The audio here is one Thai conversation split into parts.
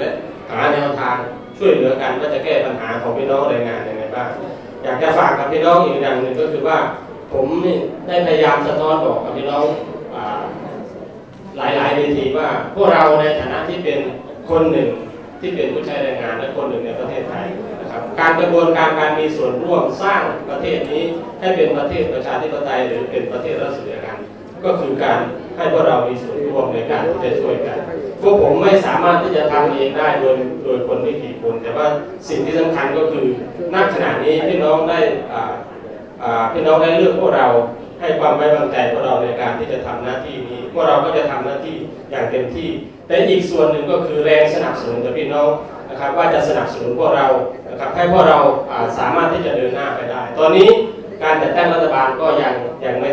และหาแนวทางช่วยเหลือกันว่าจะแก้ปัญหาของพี่น้องแรงงานยังไงบ้างอยากจะฝากกับพี่น้องอีกอย่างหนึ่งก็คือว่าผมนี่ได้พยายามสะท้อนบอกกับพี่น้องอ่าหลายๆเวทีว่าพวกเราในฐานะที่เป็นคนหนึ่งที่เป็นผู้ใช้แรงงานและคนหนึ่งในประเทศไทยนะครับการกระบวนการการมีส่วนร่วมสร้างประเทศนี้ให้เป็นประเทศประชาธิปไตยหรือเป็นประเทศรัฐสริยกัน ก็คือการให้พวกเรามีส่วนร่วมในการที่จะช่วยกัน พวกผมไม่สามารถที่จะทำเองได้โดยโดยคนไม่กี่คน แต่ว่าสิ่งที่สำคัญก็คือณขณะนี้พี่น้องได้อ่าอ่าพี่น้องได้เลือกพวกเราให้ความไว้วางใจพวกเราในการที่จะทำหน้าที่นี้ พวกเราก็จะทำหน้าที่อย่างเต็มที่ แต่อีกส่วนหนึ่งก็คือแรงสนับสนุนจากพี่น้องนะครับว่าจะสนับสนุนพวกเรานะครับให้พวกเราสามารถที่จะเดินหน้าไปได้ ตอนนี้ การจัดตั้งรัฐบาลก็ยังยังไม่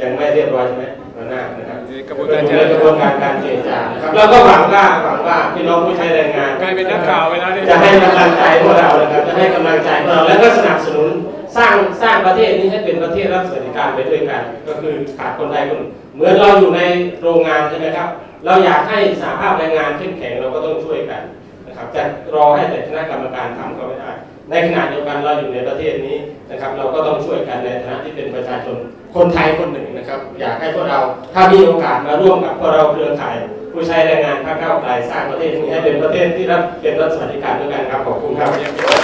ยังไม่เรียบร้อยใช่ไหมหัวหน้านะครับกระบวนการอยู่ในกระบวนการการเจรจานะครับเราก็หวังว่าหวังว่าพี่น้องผู้ใช้แรงงานกลายเป็นนักข่าวไปแล้วเนี่ยจะให้กำลังใจพวกเรานะครับจะให้กำลังใจพวกเราแล้วก็สนับสนุนสร้างสร้างประเทศนี้ให้เป็นประเทศรับสวัสดิการไปด้วยกัน ก็คือขาดคนใดคนหนึ่งเหมือนเราอยู่ในโรงงานใช่ไหมครับ เราอยากให้สหภาพแรงงานเข้มแข็งเราก็ต้องช่วยกัน นะครับจะรอให้แต่คณะกรรมการทำก็ไม่ได้ ในขณะเดียวกันเราอยู่ในประเทศนี้นะครับ เราก็ต้องช่วยกันในฐานะที่เป็นประชาชนคนไทยคนหนึ่งนะครับ อยากให้พวกเราถ้ามีโอกาสมาร่วมกับพวกเราเครือข่ายผู้ใช้แรงงานภาคก้าไกลสร้างประเทศนี้ให้เป็นประเทศที่รับเป็นรัฐสวัสดิการด้วยกันครับขอบคุณครับ